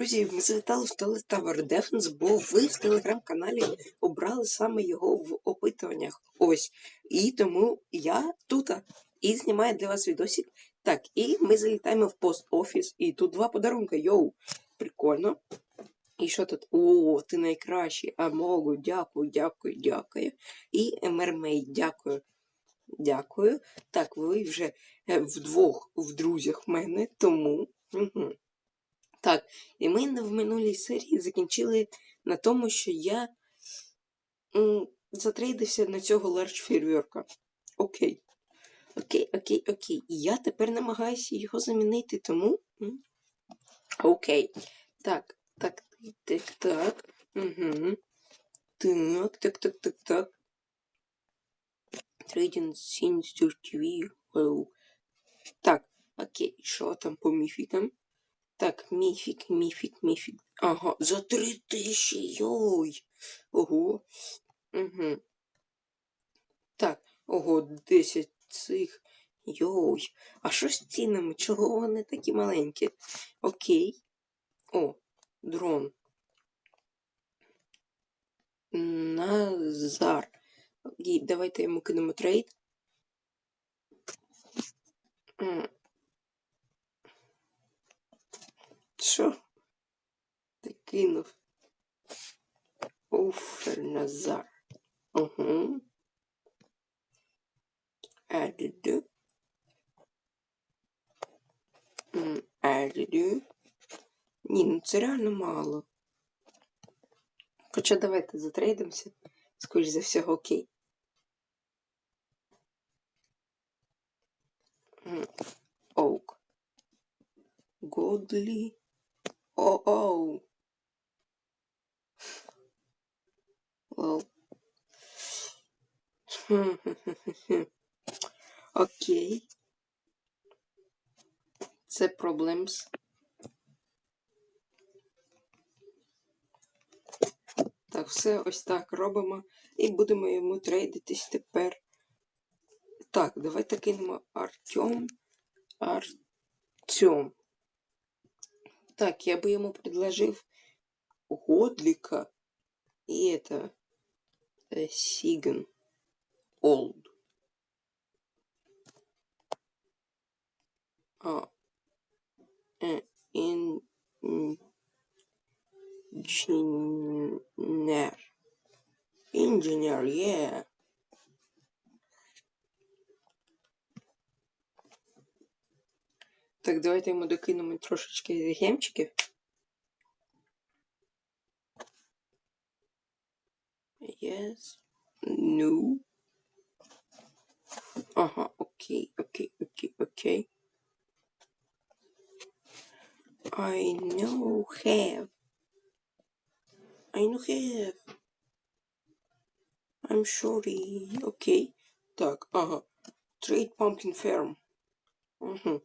Друзі, ми завітали в Tower Defense, бо ви в телеграм-каналі обрали саме його в опитуваннях. Ось. І тому я тут і знімаю для вас відосик. Так, і ми залітаємо в пост-офіс, і тут два подарунка. Йоу, прикольно. І що тут? О, ти найкращий. Амогу, дякую, дякую, дякую. І Мермей, дякую. Дякую. Так, ви вже е, вдвох в друзях в мене, тому. Угу. Так, і ми в минулій серії закінчили на тому, що я м, затрейдився на цього ларч фейерверка. Окей. Окей, окей, окей. І я тепер намагаюся його замінити, тому. м, Окей. Так, так, так, так. Угу. Так, так, так, так, так. Trading Scenes TV. Так, окей, що там по міфікам? Так, міфік, міфік, міфік. Ага, за три тисячі, йой. Ого. Угу. Так, ого, 10 цих. Йой. А що з цінами? Чого вони такі маленькі? Окей. О, дрон. Назар. Окей, давайте йому кинемо трейд. М. Що? Ти кинув. Уф, Назар. Угу. М, Added. Ні, ну це реально мало. Хоча давайте затрейдимося. Скоріш за всього, окей. Оук. Годлі. О-оу. Лол. Хм-хм-хм-хм. Окей. Це проблемс. Так, все ось так робимо. І будемо йому трейдитись тепер. Так, давайте кинемо Артем. Артем. Так, я бы ему предложил Годлика и это э, Сиган Олд. А, э, ин, инженер. Инженер, yeah. Так, давайте йому докинемо трошечки гемчиків. Yes. No. Ага, окей, окей, окей, окей. I know have. I know have. I'm sorry. Окей. Так, ага. Trade Pumpkin Farm. Угу.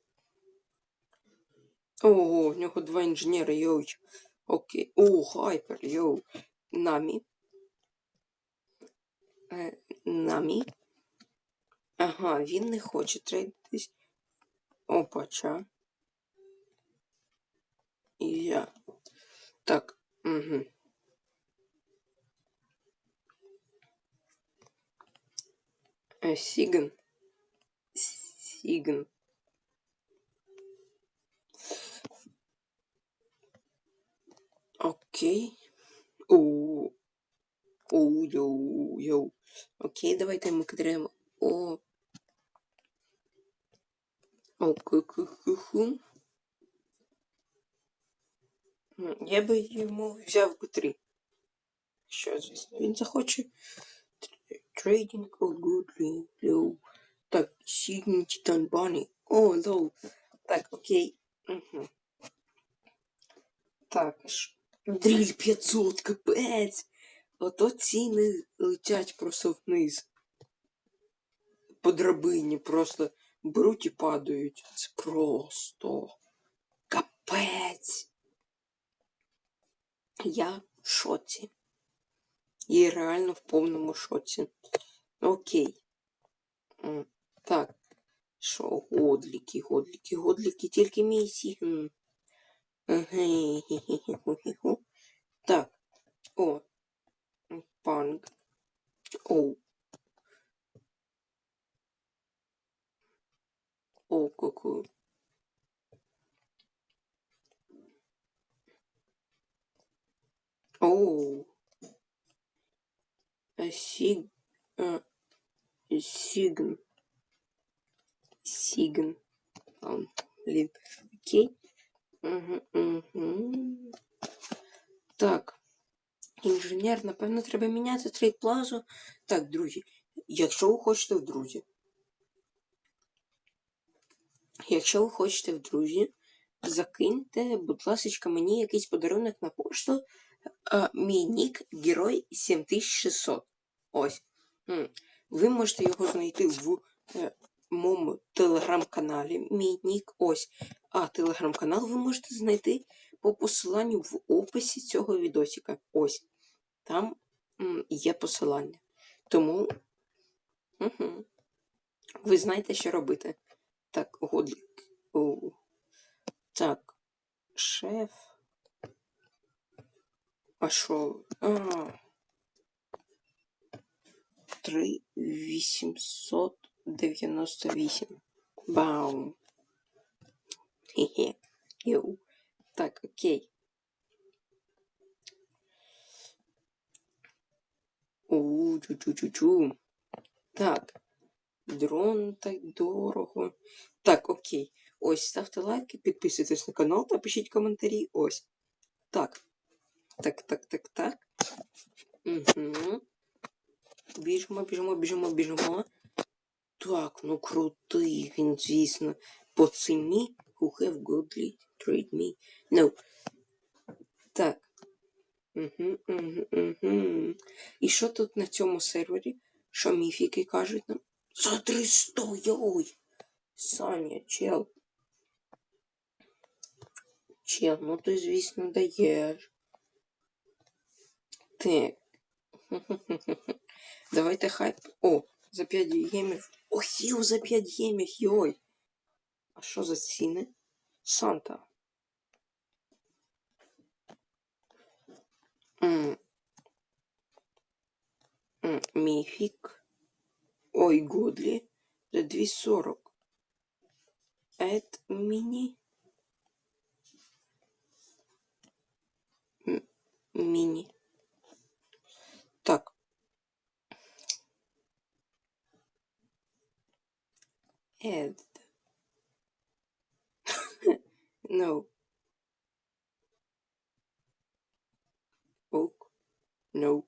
Ого, в нього два інженери, йой. Окей. О, хайпер, йоу. Намі. Е, намі. Ага, він не хоче трейдитись. Опача. І я. Так. Угу. Е, Сіган. Окей. О. О, йоу, йоу. Окей, давайте ми кидаємо. О. О, ку-ку-ку-ку. М, Я би йому взяв би три. Що, звісно, він захоче. Трейдинг о гудлі, йоу. Так, Сігні Титан Бані. О, лоу. Так, окей. Угу. Також. Дріль 500, капець. Ото ціни летять просто вниз. По драбині просто беруть і падають. Це просто капець. Я в шоці. І реально в повному шоці. Окей. Так. Що, годліки, годліки, годліки, тільки мій. Так. О. Панк. Оу. Оу, ку-ку. Оу. Сиг... Сигн. Сигн. Блин, окей. Так. Інженер, напевно, треба міняти трейд плазу. Так, друзі, якщо ви хочете в друзі. Якщо ви хочете в друзі, закиньте, будь ласка, мені якийсь подарунок на пошту. Мій нік Герой 7600. Ось. Ви можете його знайти в е, моєму телеграм-каналі. Мій нік ось. А телеграм-канал ви можете знайти по посиланню в описі цього відосика. Ось. Там є посилання. Тому угу. ви знаєте, що робити. Так, годлік. Так. Шеф. А що? А. 3898. Бау. Хе-хе. Йоу. Так, окей. У, чу-чу-чу-чу. Так. Дрон так дорого. Так, окей. Ось, ставте лайки, підписуйтесь на канал та пишіть коментарі. Ось. Так. Так, так, так, так. Угу. Біжимо, біжимо, біжимо, біжимо. Так, ну крутий він, звісно. По ціні who have godly trade me. No. Так. Угу, угу, угу. І що тут на цьому сервері? Що міфіки кажуть нам? За 300, йой! Саня, чел. Чел, ну ти, звісно, даєш. Так. Давайте хайп. О, за 5 гемів. О, хіл за 5 гемів, йой. А що за ціни? Санта. М. М, Міфік. Ой, Годлі. За 2,40. Ед міні. М, Міні. Ed. no. Ок. No.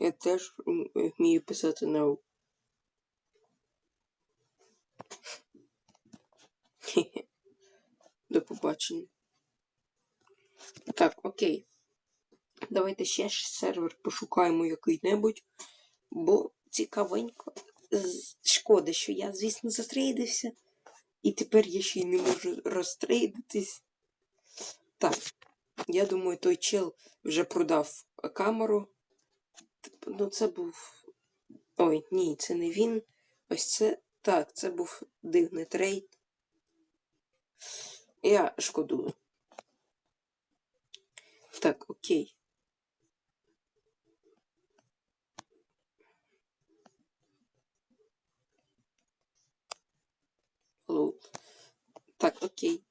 Я теж вмію писати no. До побачення. Так, окей. Давайте ще сервер пошукаємо який-небудь, бо цікавенько. Шкода, що я, звісно, застрейдився. І тепер я ще й не можу розтрейдитись. Так, я думаю, той чел вже продав камеру. Типу, Ну, це був. Ой, ні, це не він. Ось це. Так, це був дивний трейд. Я шкодую. Так, окей. Алло. Так, окей.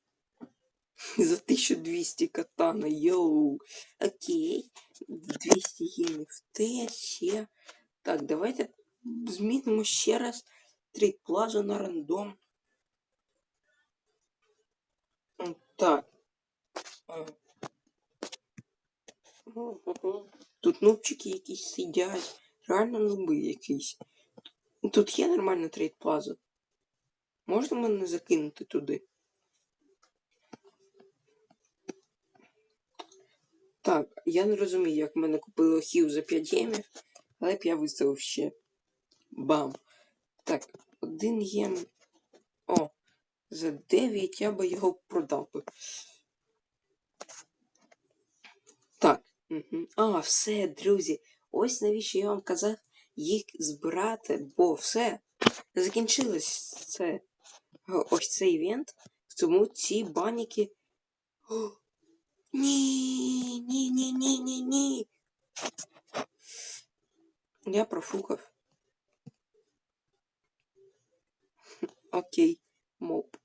За 1200 катана, йоу. Окей. 200 гемів те, ще. Так, давайте змінимо ще раз трейд плазу на рандом. Так. Ну. Тут нубчики якісь сидять. Реально нуби якісь. Тут є нормальна трейд плаза. Можна мене закинути туди? Так, я не розумію, як мене купили охів за 5 гемів, але б я виставив ще. Бам. Так, один гем. О, за 9 я би його продав би. Так. А, все, друзі. Ось навіщо я вам казав їх збирати, бо все. Закінчилось це. О, Ось цей івент. Тому ці баніки. О, ні, ні, ні, ні, ні, ні. Я профукав. Окей. Моп.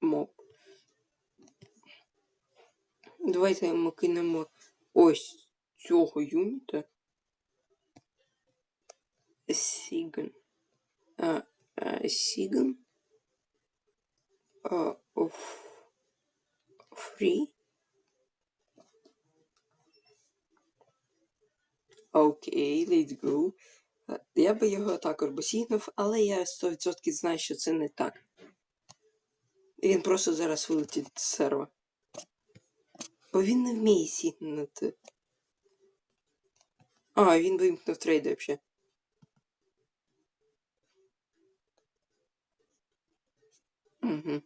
Моп. Давайте ми кинемо ось цього юніта. Сіган. А, Сіган. А, оф. Фрі. Окей, let's go. Е, Я би його також босігнув, але я 100% знаю, що це не так. Він просто зараз вилетить з серва. Бо він не вміє сігнути. А, він вимкнув трейд взагалі. Угу.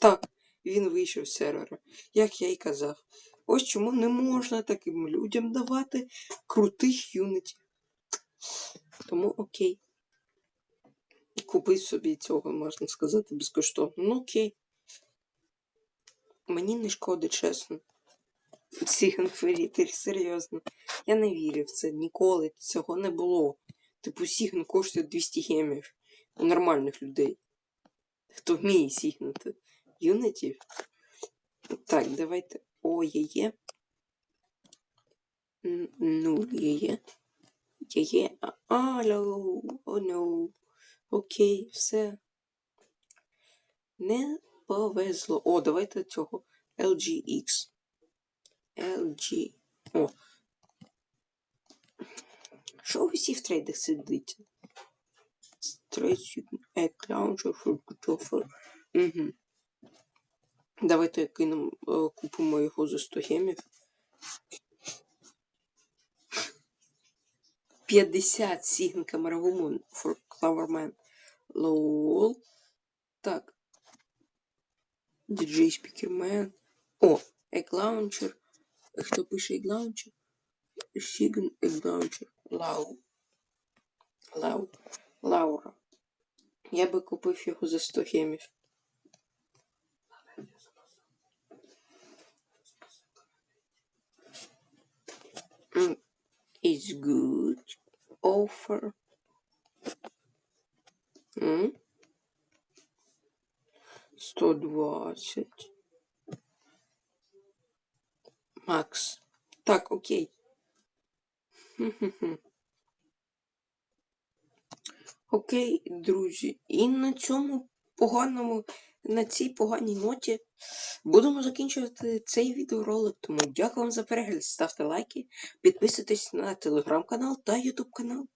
Так, він вийшов з сервера, як я й казав. Ось чому не можна таким людям давати крутих юнитів. Тому окей. Купи собі цього, можна сказати, безкоштовно. Ну окей. Мені не шкода, чесно. Сігнферітель, серйозно. Я не вірю в це. Ніколи цього не було. Типу, Сігн коштує 200 гемів у нормальних людей хто вміє зігнути юнітів. Так, давайте О-є-є! Ну, є. Є. Алло, о, ну. Окей, все. Не повезло. О, давайте цього. LGX. LG. О. Що усі в трейдах сидить? 30 Act Launcher for Offer. Угу. Давайте кинемо, купимо його за 100 гемів. 50 Сігнка Маравумон for Cloverman Lowell. Так. DJ Speakerman. О, Egg Launcher. Хто пише Egg Launcher? Sign Egg Launcher. Лау. Лау. Лаура. Я би купив його за 100 гемів. It's good offer. Mm. 120. Макс. Так, окей. Окей, друзі. І на цьому поганому, на цій поганій ноті будемо закінчувати цей відеоролик. Тому дякую вам за перегляд. Ставте лайки, підписуйтесь на телеграм-канал та ютуб канал.